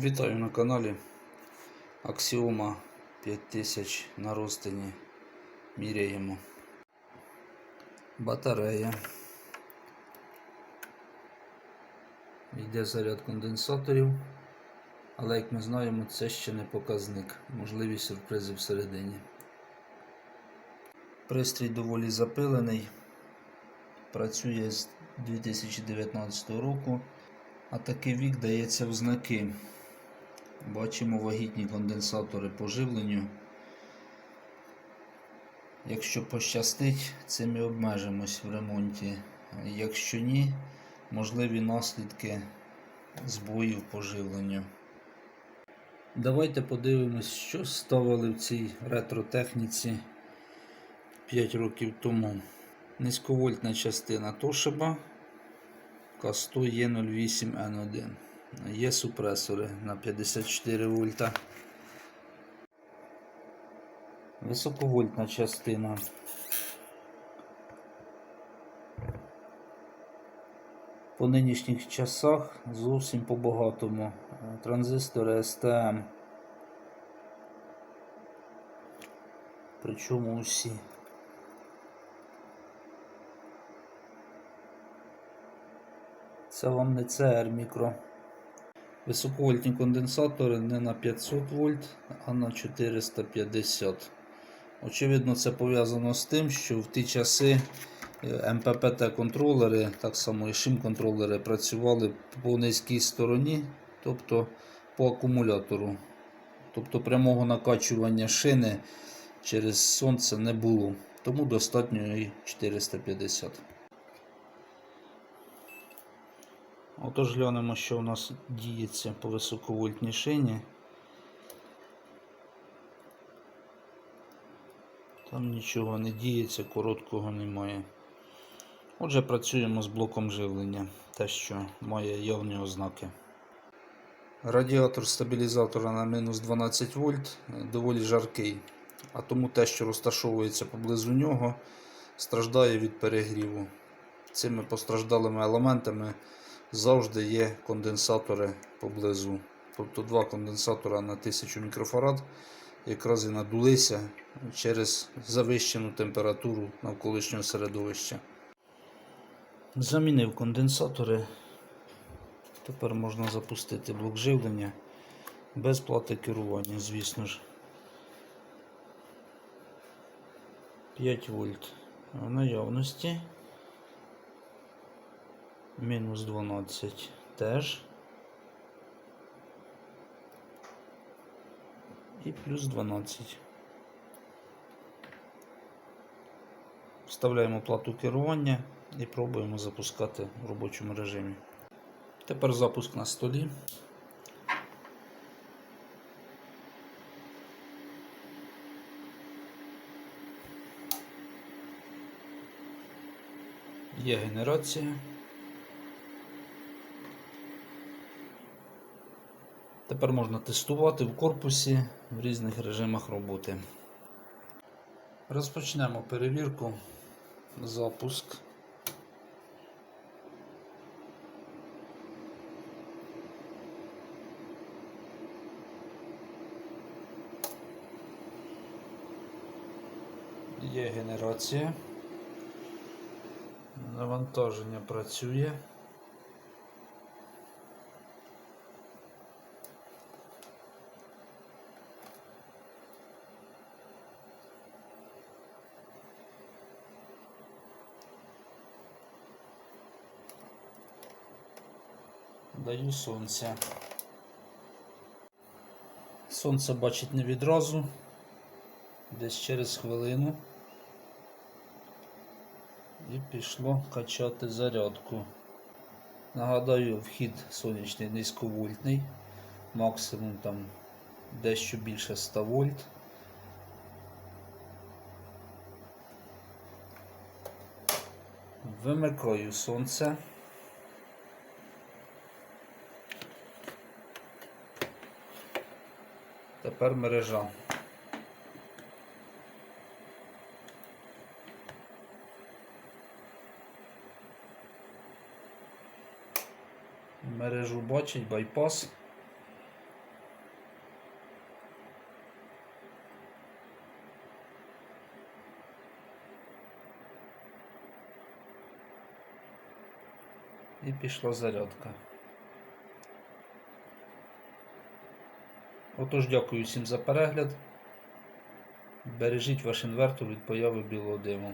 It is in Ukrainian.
Вітаю на каналі Аксіома 5000 на розтині. Міряємо. Батарея. Йде заряд конденсаторів. Але як ми знаємо, це ще не показник. Можливі сюрпризи всередині. Пристрій доволі запилений. Працює з 2019 року. А такий вік дається в знаки. Бачимо вагітні конденсатори по живленню. Якщо пощастить, цим і обмежимось в ремонті. Якщо ні, можливі наслідки збоїв по живленню. Давайте подивимось, що ставили в цій ретротехніці 5 років тому. Низьковольтна частина Toshiba К100 Е08N1. Є супресори на 54 вольта. Високовольтна частина. По нинішніх часах зовсім по-багатому. Транзистори STM. Причому усі. Це вам не CR мікро. Високовольтні конденсатори не на 500 вольт, а на 450. Очевидно, це пов'язано з тим, що в ті часи МППТ-контролери, так само і шим-контролери працювали по низькій стороні, тобто по акумулятору. Тобто прямого накачування шини через сонце не було. Тому достатньо і 450. Отож глянемо, що у нас діється по високовольтній шині. Там нічого не діється, короткого немає. Отже, працюємо з блоком живлення, те, що має явні ознаки. Радіатор стабілізатора на мінус 12 вольт доволі жаркий, а тому те, що розташовується поблизу нього, страждає від перегріву. Цими постраждалими елементами завжди є конденсатори поблизу. Тобто два конденсатора на 1000 мікрофарад якраз і надулися через завищену температуру навколишнього середовища. Замінив конденсатори. Тепер можна запустити блок живлення без плати керування, звісно ж. 5 вольт в наявності. Мінус 12 теж. І плюс 12. Вставляємо плату керування і пробуємо запускати в робочому режимі. Тепер запуск на столі. Є генерація. Тепер можна тестувати в корпусі в різних режимах роботи. Розпочнемо перевірку. Запуск. Є генерація. Навантаження працює. Даю сонця. Сонце бачить не відразу, десь через хвилину. І пішло качати зарядку. Нагадаю, вхід сонячний низьковольтний, максимум там дещо більше 100 вольт. Вимикаю сонце. Тепер мережа. Мережу бачить байпас. І пішла зарядка. Отож, дякую всім за перегляд. Бережіть ваш інвертор від появи білого диму.